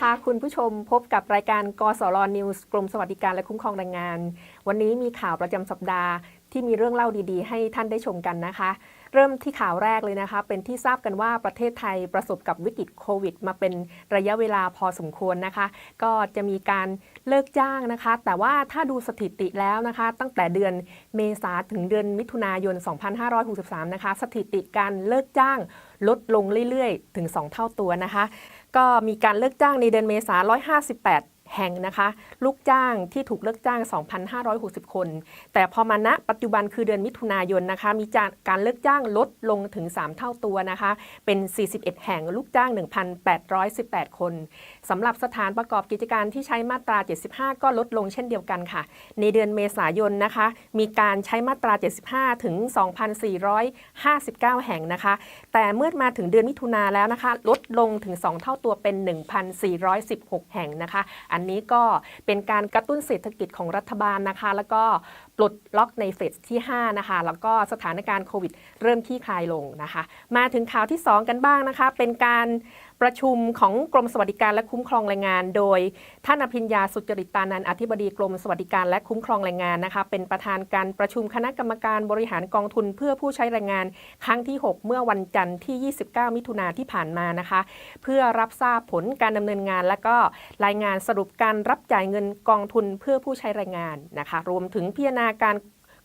นะคะ คุณผู้ชมพบกับรายการกสรนิวส์กรมสวัสดิการและคุ้มครองแรงงาน วันนี้มีข่าวประจำสัปดาห์ที่มีเรื่องเล่าดีๆ ให้ท่านได้ชมกันนะคะ เริ่มที่ข่าวแรกเลยนะคะ เป็นที่ทราบกันว่าประเทศไทยประสบกับวิกฤตโควิด มาเป็นระยะเวลาพอสมควรนะคะ ก็จะมีการเลิกจ้างนะคะ แต่ว่าถ้าดูสถิติแล้วนะคะ ตั้งแต่เดือนเมษาถึงเดือนมิถุนายน 2563 นะคะ สถิติการเลิกจ้างลดลงเรื่อยๆ ถึง 2 เท่าตัวนะคะ ก็มีการเลิกจ้างในเดือนเมษายน158 แห่งนะคะ ลูกจ้างที่ถูกเลิกจ้าง 2,560 คน แต่พอมาณปัจจุบันคือเดือนมิถุนายนนะคะ มีการเลิกจ้างลดลงถึง 3 เท่าตัวนะคะ เป็น 41 แห่งลูกจ้าง 1,818 คนสำหรับสถานประกอบกิจการที่ใช้มาตรา 75 ก็ลดลงเช่นเดียวกันค่ะ ในเดือนเมษายนนะคะ มีการใช้มาตรา 75 ถึง 2,459 แห่งนะคะ แต่เมื่อมาถึงเดือนมิถุนาแล้วนะคะ ลดลงถึง 2 เท่าตัวเป็น 1,416 แห่งนะคะอันนี้ก็เป็นการกระตุ้นเศรษฐกิจของรัฐบาลนะคะ แล้วก็ปลดล็อกในเฟสที่ 5 นะคะ แล้วก็สถานการณ์โควิด เริ่มที่คลายลงนะคะ มาถึงข่าวที่ 2 กันบ้างนะคะ เป็นการ ประชุมของกรมสวัสดิการและคุ้มครองแรงงาน โดยท่านอภิญญาสุจริตานันท์อธิบดีกรมสวัสดิการและคุ้มครองแรงงานนะคะเป็นประธานการประชุมคณะกรรมการบริหารกองทุนเพื่อผู้ใช้แรงงาน ครั้งที่ 6 เมื่อวันจันทร์ที่ 29 มิถุนาที่ผ่านมานะคะ เพื่อรับทราบผลการดำเนินงาน และก็รายงานสรุปการรับจ่ายเงินกองทุนเพื่อผู้ใช้แรงงานนะคะ รวมถึงพิจารณาการ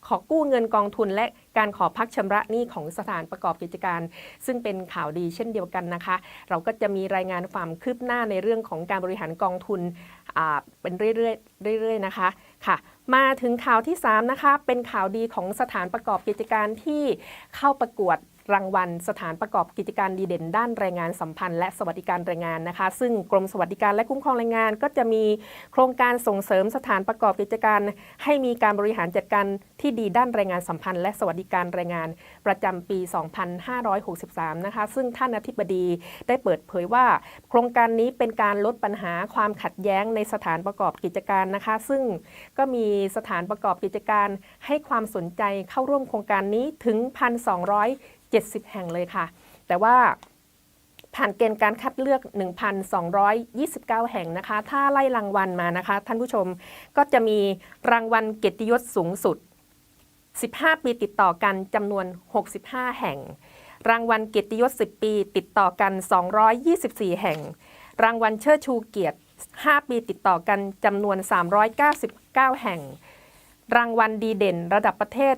ขอกู้เงินกองทุนและการขอพักชำระหนี้ของสถานประกอบกิจการ ซึ่งเป็นข่าวดีเช่นเดียวกันนะคะ เราก็จะมีรายงานความคืบหน้าในเรื่องของการบริหารกองทุนเป็นเรื่อยๆเรื่อยๆนะคะค่ะมาถึงข่าวที่ 3 นะคะ เป็นข่าวดีของสถานประกอบกิจการที่เข้าประกวด รางวัลสถานประกอบกิจการดีเด่น ด้านแรงงานสัมพันธ์และสวัสดิการแรงงานนะคะ ซึ่งกรมสวัสดิการและคุ้มครองแรงงาน ก็จะมีโครงการส่งเสริมสถานประกอบกิจการ ให้มีการบริหารจัดการที่ดีด้านแรงงานสัมพันธ์และสวัสดิการแรงงาน ประจำปี 2563 นะคะ ซึ่งท่านอธิบดีได้เปิดเผยว่า โครงการนี้เป็นการลดปัญหาความขัดแย้งในสถานประกอบกิจการนะคะ ซึ่งก็มีสถานประกอบกิจการให้ความสนใจเข้าร่วมโครงการนี้ถึง 1,200 70 แห่งเลยค่ะ แต่ว่าผ่านเกณฑ์การคัดเลือก 1,229 แห่งนะคะ ถ้าไล่รางวัลมานะคะ ท่านผู้ชมก็จะมีรางวัลเกียรติยศสูงสุด 15 ปีติดต่อกันจำนวน 65 แห่ง รางวัลเกียรติยศ 10 ปีติดต่อกัน 224 แห่ง รางวัลเชิดชูเกียรติ 5 ปีติดต่อกันจำนวน 399 แห่ง รางวัลดีเด่นระดับประเทศ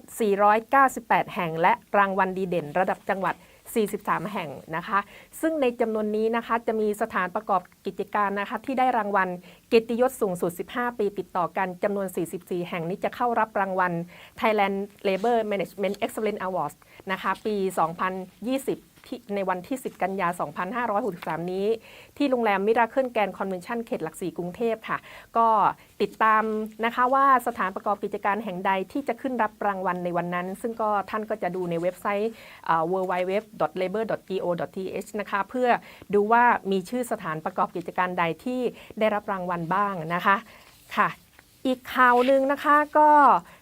498 แห่ง และรางวัลดีเด่นระดับจังหวัด 43 แห่งนะคะ ซึ่งในจำนวนนี้นะคะจะมีสถานประกอบกิจการนะคะที่ได้รางวัลเกียรติยศสูงสุด 15 ปีติดต่อกันจำนวน 44 แห่งนี้จะเข้ารับรางวัล Thailand Labor Management Excellence Awards นะคะ ปี 2020 ในวันที่ 10 กันยา 2563 นี้ ที่โรงแรมมิราเคิลแกนคอนเวนชั่นเขตหลักสี่กรุงเทพค่ะ ก็ติดตามนะคะว่าสถานประกอบกิจการแห่งใดที่จะขึ้นรับรางวัลในวันนั้น ซึ่งก็ท่านก็จะดูในเว็บไซต์ www.labor.go.th นะคะเพื่อดูว่ามีชื่อสถานประกอบกิจการใดที่ได้รับรางวัลบ้างนะคะค่ะ อีกข่าวหนึ่งนะคะก็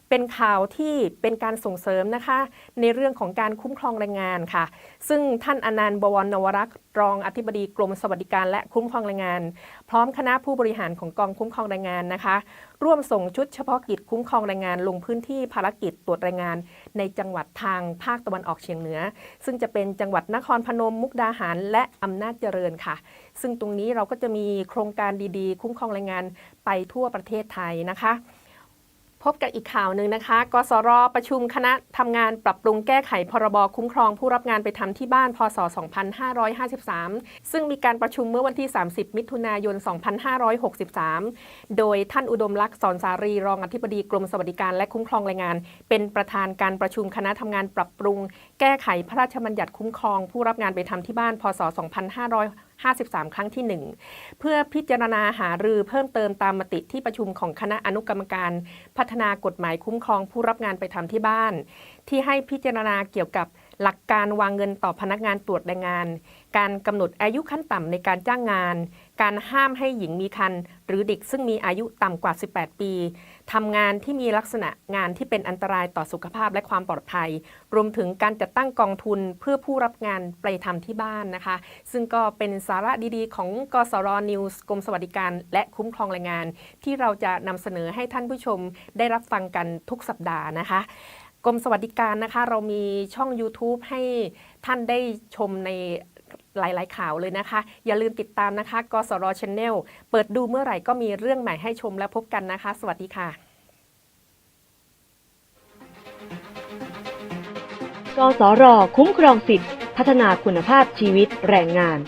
เป็นข่าวที่เป็นการส่งเสริมนะคะ ในเรื่องของการคุ้มครองแรงงานค่ะ ซึ่งท่านอนันต์บวรนวรักษ์รองอธิบดีกรมสวัสดิการและคุ้มครองแรงงาน พร้อมคณะผู้บริหารของกองคุ้มครองแรงงานนะคะ ร่วมส่งชุดเฉพาะกิจคุ้มครองแรงงานลงพื้นที่ภารกิจตรวจแรงงาน ในจังหวัดทางภาคตะวันออกเฉียงเหนือ ซึ่งจะเป็นจังหวัดนครพนมมุกดาหารและอำนาจเจริญค่ะ ซึ่งตรงนี้เราก็จะมีโครงการดีๆ คุ้มครองแรงงานไปทั่วประเทศไทยนะคะ พบกับอีกข่าวหนึ่งนะคะ กสรประชุมคณะทำงานปรับปรุงแก้ไขพรบคุ้มครองผู้รับงานไปทำที่บ้าน พศ 2553 ซึ่งมีการประชุมเมื่อวันที่ 30 มิถุนายน 2563 โดยท่านอุดมลักษณ์สอนสารีรองอธิบดีกรมสวัสดิการและคุ้มครองแรงงาน เป็นประธานการประชุมคณะทำงานปรับปรุง แก้ไขพระราชบัญญัติคุ้มครอง ผู้รับงานไปทำที่บ้าน พศ 2500 53 ครั้งที่ 1 เพื่อพิจารณาหารือเพิ่มเติมตามมติที่ประชุมของคณะอนุกรรมการ พัฒนากฎหมายคุ้มครองผู้รับงานไปทำที่บ้าน ที่ให้พิจารณาเกี่ยวกับหลักการวางเงินต่อพนักงานตรวจแรงงาน การกำหนดอายุขั้นต่ำในการจ้างงาน การห้ามให้หญิงมีครรภ์หรือเด็กซึ่งมีอายุต่ำกว่า 18 ปีทำงานที่มีลักษณะงานที่เป็นอันตรายต่อสุขภาพและความปลอดภัย รวมถึงการจัดตั้งกองทุนเพื่อผู้รับงานไปทำที่บ้านนะคะ ซึ่งก็เป็นสาระดีๆ ของกสรนิวส์กรมสวัสดิการ และคุ้มครองแรงงาน ที่เราจะนำเสนอให้ท่านผู้ชมได้รับฟังกันทุกสัปดาห์นะคะกรมสวัสดิการนะคะ เรามีช่อง YouTube ให้ท่านได้ชมใน หลาย ๆ ข่าวเลยนะคะ อย่าลืมติดตามนะคะกสรช.แนลเปิดดูเมื่อไหร่ก็มีเรื่องใหม่ให้ชมและพบกันนะคะ สวัสดีค่ะกสรคุ้มครองสิทธิพัฒนาคุณภาพชีวิตแรงงาน